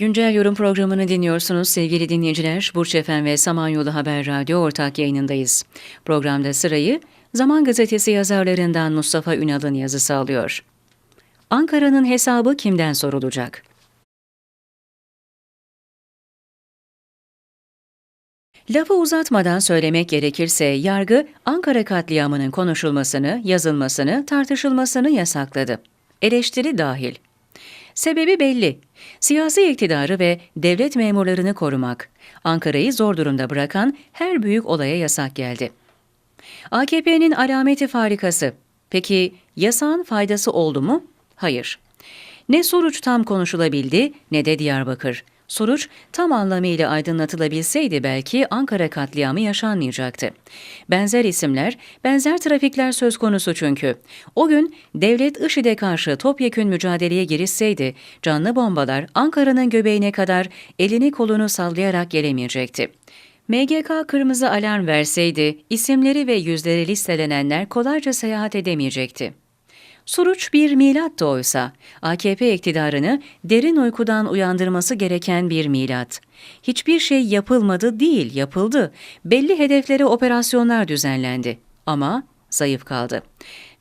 Güncel yorum programını dinliyorsunuz sevgili dinleyiciler. Burç Efem ve Samanyolu Haber Radyo ortak yayınındayız. Programda sırayı Zaman Gazetesi yazarlarından Mustafa Ünal'ın yazısı alıyor. Ankara'nın hesabı kimden sorulacak? Lafı uzatmadan söylemek gerekirse yargı Ankara katliamının konuşulmasını, yazılmasını, tartışılmasını yasakladı. Eleştiri dahil. Sebebi belli. Siyasi iktidarı ve devlet memurlarını korumak, Ankara'yı zor durumda bırakan her büyük olaya yasak geldi. AKP'nin alameti farikası. Peki yasağın faydası oldu mu? Hayır. Ne Suruç tam konuşulabildi ne de Diyarbakır. Suruç tam anlamıyla aydınlatılabilseydi belki Ankara katliamı yaşanmayacaktı. Benzer isimler, benzer trafikler söz konusu çünkü. O gün devlet IŞİD'e karşı topyekün mücadeleye girişseydi, canlı bombalar Ankara'nın göbeğine kadar elini kolunu sallayarak gelemeyecekti. MGK kırmızı alarm verseydi, isimleri ve yüzleri listelenenler kolayca seyahat edemeyecekti. Suruç bir milat da oysa, AKP iktidarını derin uykudan uyandırması gereken bir milat. Hiçbir şey yapılmadı değil, yapıldı. Belli hedeflere operasyonlar düzenlendi. Ama zayıf kaldı.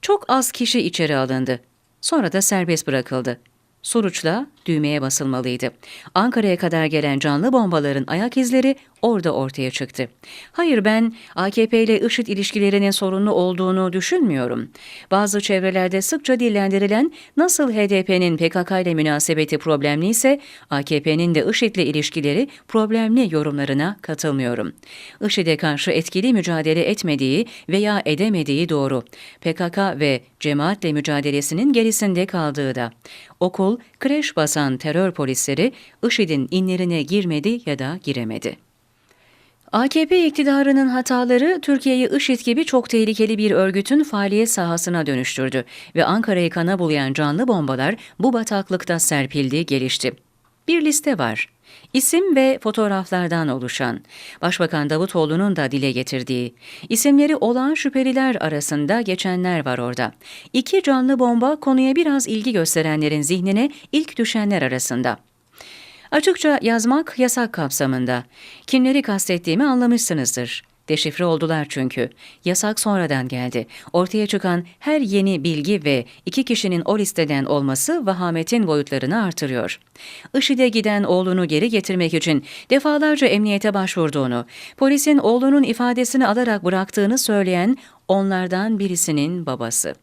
Çok az kişi içeri alındı. Sonra da serbest bırakıldı. Suruç'la düğmeye basılmalıydı. Ankara'ya kadar gelen canlı bombaların ayak izleri orada ortaya çıktı. Hayır ben AKP ile IŞİD ilişkilerinin sorunlu olduğunu düşünmüyorum. Bazı çevrelerde sıkça dillendirilen nasıl HDP'nin PKK ile münasebeti problemli ise AKP'nin de IŞİD ile ilişkileri problemli yorumlarına katılmıyorum. IŞİD'e karşı etkili mücadele etmediği veya edemediği doğru. PKK ve cemaatle mücadelesinin gerisinde kaldığı da. Okul, kreş basan terör polisleri IŞİD'in inlerine girmedi ya da giremedi. AKP iktidarının hataları Türkiye'yi IŞİD gibi çok tehlikeli bir örgütün faaliyet sahasına dönüştürdü ve Ankara'yı kana bulayan canlı bombalar bu bataklıkta serpildi, gelişti. Bir liste var. İsim ve fotoğraflardan oluşan, Başbakan Davutoğlu'nun da dile getirdiği, isimleri olan şüpheliler arasında geçenler var orada. İki canlı bomba konuya biraz ilgi gösterenlerin zihnine ilk düşenler arasında. Açıkça yazmak yasak kapsamında. Kimleri kastettiğimi anlamışsınızdır. Deşifre oldular çünkü. Yasak sonradan geldi. Ortaya çıkan her yeni bilgi ve iki kişinin o listeden olması vahametin boyutlarını artırıyor. IŞİD'e giden oğlunu geri getirmek için defalarca emniyete başvurduğunu, polisin oğlunun ifadesini alarak bıraktığını söyleyen onlardan birisinin babası.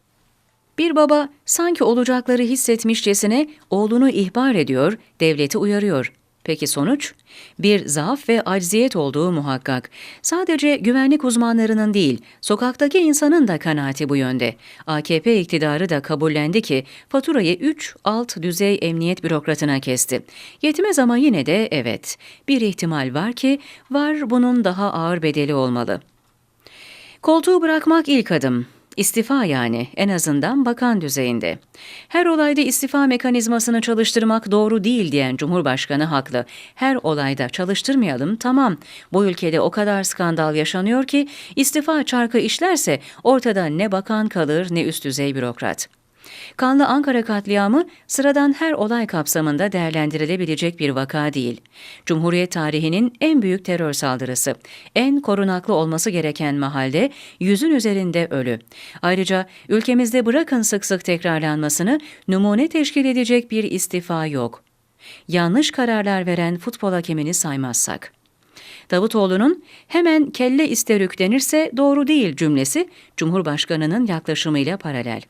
Bir baba sanki olacakları hissetmişçesine oğlunu ihbar ediyor, devleti uyarıyor. Peki sonuç? Bir zaaf ve acziyet olduğu muhakkak. Sadece güvenlik uzmanlarının değil, sokaktaki insanın da kanaati bu yönde. AKP iktidarı da kabullendi ki faturayı 3 alt düzey emniyet bürokratına kesti. Yetmez ama yine de evet. Bir ihtimal var ki var bunun daha ağır bedeli olmalı. Koltuğu bırakmak ilk adım. İstifa yani en azından bakan düzeyinde. Her olayda istifa mekanizmasını çalıştırmak doğru değil diyen Cumhurbaşkanı haklı. Her olayda çalıştırmayalım tamam. Bu ülkede o kadar skandal yaşanıyor ki istifa çarkı işlerse ortada ne bakan kalır ne üst düzey bürokrat. Kanlı Ankara katliamı sıradan her olay kapsamında değerlendirilebilecek bir vaka değil. Cumhuriyet tarihinin en büyük terör saldırısı. En korunaklı olması gereken mahalde yüzün üzerinde ölü. Ayrıca ülkemizde bırakın sık sık tekrarlanmasını numune teşkil edecek bir istifa yok. Yanlış kararlar veren futbol hakemini saymazsak. Davutoğlu'nun hemen kelle isterük denirse doğru değil cümlesi Cumhurbaşkanı'nın yaklaşımıyla paralel.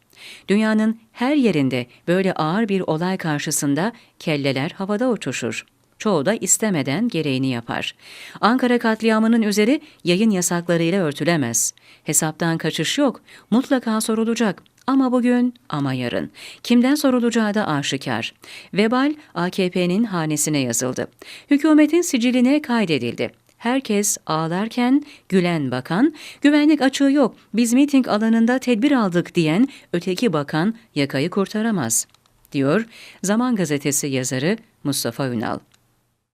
Dünyanın her yerinde böyle ağır bir olay karşısında kelleler havada uçuşur. Çoğu da istemeden gereğini yapar. Ankara katliamının üzeri yayın yasaklarıyla örtülemez. Hesaptan kaçış yok, mutlaka sorulacak. Ama bugün ama yarın. Kimden sorulacağı da aşikar. Vebal AKP'nin hanesine yazıldı. Hükümetin siciline kaydedildi. Herkes ağlarken gülen bakan, güvenlik açığı yok, biz miting alanında tedbir aldık diyen öteki bakan yakayı kurtaramaz, diyor Zaman Gazetesi yazarı Mustafa Ünal.